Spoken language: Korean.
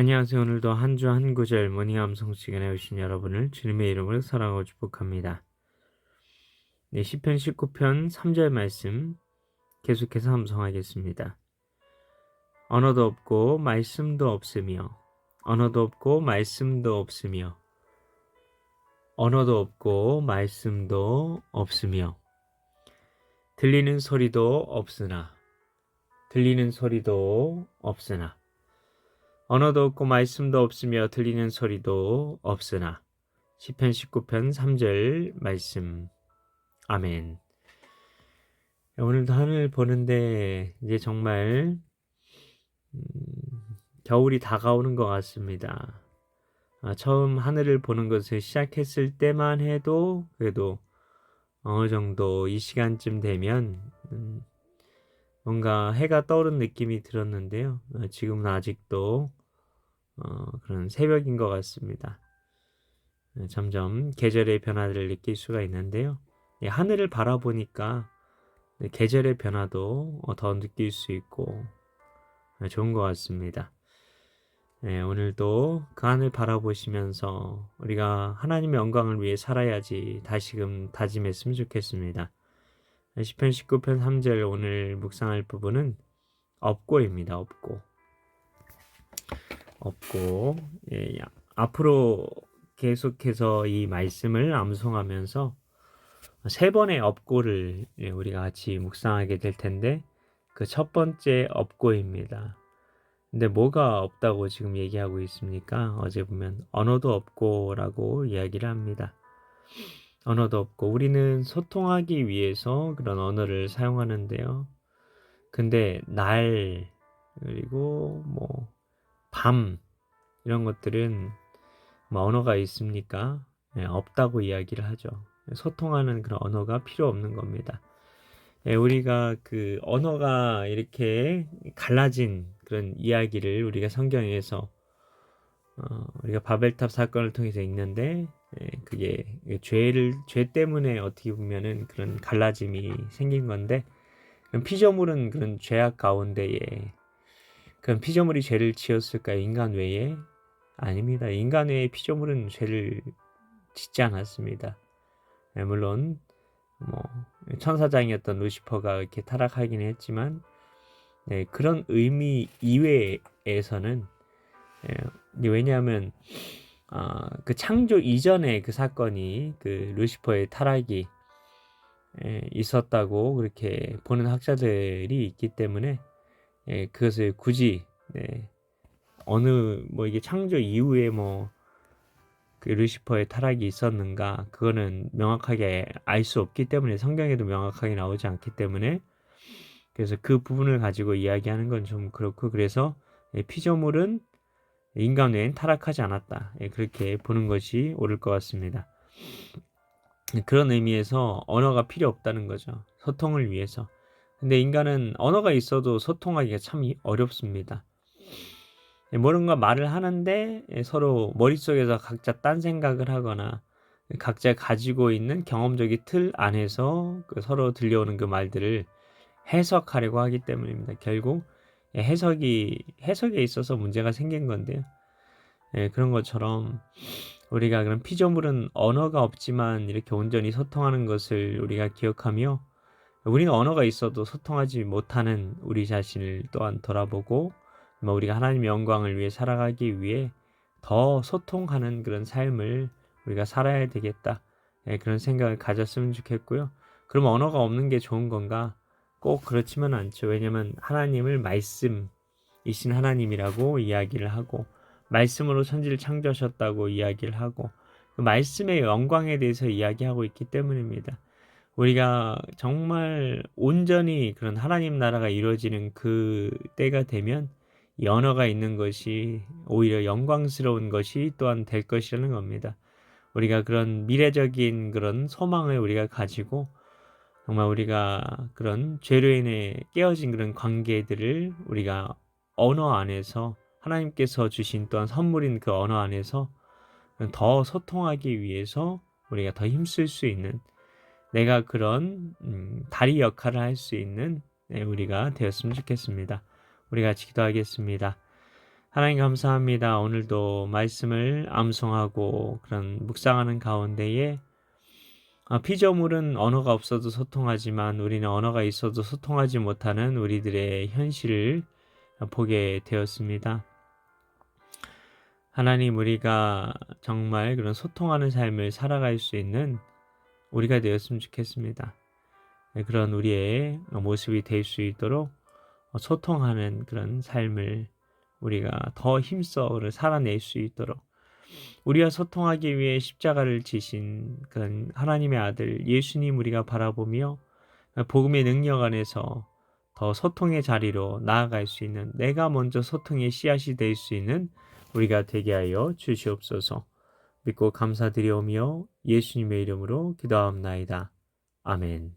안녕하세요. 오늘도 한 주 한 구절 모닝암 성시간에 오신 여러분을 주님의 이름으로 사랑하고 축복합니다. 네, 시편 19편 3절 말씀 계속해서 함성하겠습니다. 언어도 없고 말씀도 없으며 언어도 없고 말씀도 없으며 언어도 없고 말씀도 없으며 들리는 소리도 없으나 들리는 소리도 없으나 언어도 없고 말씀도 없으며 들리는 소리도 없으나 시편 19편 3절 말씀 아멘. 오늘도 하늘 보는데 이제 정말 음, 겨울이 다가오는 것 같습니다. 아, 처음 하늘을 보는 것을 시작했을 때만 해도 그래도 어느 정도 이 시간쯤 되면 음, 뭔가 해가 떠오른 느낌이 들었는데요. 어, 지금은 아직도 어, 그런 새벽인 것 같습니다. 네, 점점 계절의 변화들을 느낄 수가 있는데요. 예, 하늘을 바라보니까 네, 계절의 변화도 어, 더 느낄 수 있고 네, 좋은 것 같습니다. 네, 오늘도 그 하늘 바라보시면서 우리가 하나님의 영광을 위해 살아야지 다시금 다짐했으면 좋겠습니다. 10편 19편 3절 오늘 묵상할 부분은 업고입니다. 업고. 없고 예, 앞으로 계속해서 이 말씀을 암송하면서 세 번의 업고를 예, 우리가 같이 묵상하게 될 텐데 그 첫 번째 업고입니다. 근데 뭐가 없다고 지금 얘기하고 있습니까? 어제 보면 언어도 없고라고 이야기를 합니다. 언어도 없고 우리는 소통하기 위해서 그런 언어를 사용하는데요. 근데 날 그리고 뭐 밤 이런 것들은 뭐 언어가 있습니까? 네, 없다고 이야기를 하죠. 소통하는 그런 언어가 필요 없는 겁니다. 네, 우리가 그 언어가 이렇게 갈라진 그런 이야기를 우리가 성경에서 어, 우리가 바벨탑 사건을 통해서 읽는데 네, 그게 죄를 죄 때문에 어떻게 보면은 그런 갈라짐이 생긴 건데 피조물은 그런 죄악 가운데에 그럼 피조물이 죄를 지었을까요? 인간 외에? 아닙니다. 인간 외에 피조물은 죄를 짓지 않았습니다. 네, 물론 뭐 천사장이었던 루시퍼가 이렇게 타락하긴 했지만 네, 그런 의미 이외에서는 네, 왜냐하면 어, 그 창조 이전에 그 사건이 그 루시퍼의 타락이 예, 있었다고 그렇게 보는 학자들이 있기 때문에 예, 그것을 굳이 네, 어느 뭐 이게 창조 이후에 뭐 그 루시퍼의 타락이 있었는가 그거는 명확하게 알 수 없기 때문에 성경에도 명확하게 나오지 않기 때문에 그래서 그 부분을 가지고 이야기하는 건 좀 그렇고 그래서 예, 피조물은 인간 외엔 타락하지 않았다 예, 그렇게 보는 것이 옳을 것 같습니다. 그런 의미에서 언어가 필요 없다는 거죠. 소통을 위해서. 근데 인간은 언어가 있어도 소통하기가 참 어렵습니다. 뭔가 말을 하는데 서로 머릿속에서 각자 딴 생각을 하거나 각자 가지고 있는 경험적인 틀 안에서 그 서로 들려오는 그 말들을 해석하려고 하기 때문입니다. 결국 해석이 해석에 있어서 문제가 생긴 건데요. 예, 그런 것처럼 우리가 그런 피조물은 언어가 없지만 이렇게 온전히 소통하는 것을 우리가 기억하며 우리는 언어가 있어도 소통하지 못하는 우리 자신을 또한 돌아보고 뭐 우리가 하나님의 영광을 위해 살아가기 위해 더 소통하는 그런 삶을 우리가 살아야 되겠다. 네, 그런 생각을 가졌으면 좋겠고요. 그럼 언어가 없는 게 좋은 건가? 꼭 그렇지만 않죠. 왜냐하면 하나님을 말씀이신 하나님이라고 이야기를 하고 말씀으로 천지를 창조하셨다고 이야기를 하고 그 말씀의 영광에 대해서 이야기하고 있기 때문입니다. 우리가 정말 온전히 그런 하나님 나라가 이루어지는 그 때가 되면 연어가 있는 것이 오히려 영광스러운 것이 또한 될 것이라는 겁니다. 우리가 그런 미래적인 그런 소망을 우리가 가지고 정말 우리가 그런 죄로 인해 깨어진 그런 관계들을 우리가 언어 안에서 하나님께서 주신 또한 선물인 그 언어 안에서 더 소통하기 위해서 우리가 더 힘쓸 수 있는 내가 그런 음, 다리 역할을 할 수 있는 네, 우리가 되었으면 좋겠습니다. 우리 같이 기도하겠습니다. 하나님 감사합니다. 오늘도 말씀을 암송하고 그런 묵상하는 가운데에 아, 피조물은 언어가 없어도 소통하지만 우리는 언어가 있어도 소통하지 못하는 우리들의 현실을 보게 되었습니다. 하나님 우리가 정말 그런 소통하는 삶을 살아갈 수 있는 우리가 되었으면 좋겠습니다. 그런 우리의 모습이 될 수 있도록 소통하는 그런 삶을 우리가 더 힘써 살아낼 수 있도록 우리와 소통하기 위해 십자가를 지신 그런 하나님의 아들 예수님 우리가 바라보며 복음의 능력 안에서 더 소통의 자리로 나아갈 수 있는 내가 먼저 소통의 씨앗이 될 수 있는 우리가 되게 하여 주시옵소서. 믿고 감사드리오며 예수님의 이름으로 기도하옵나이다. 아멘.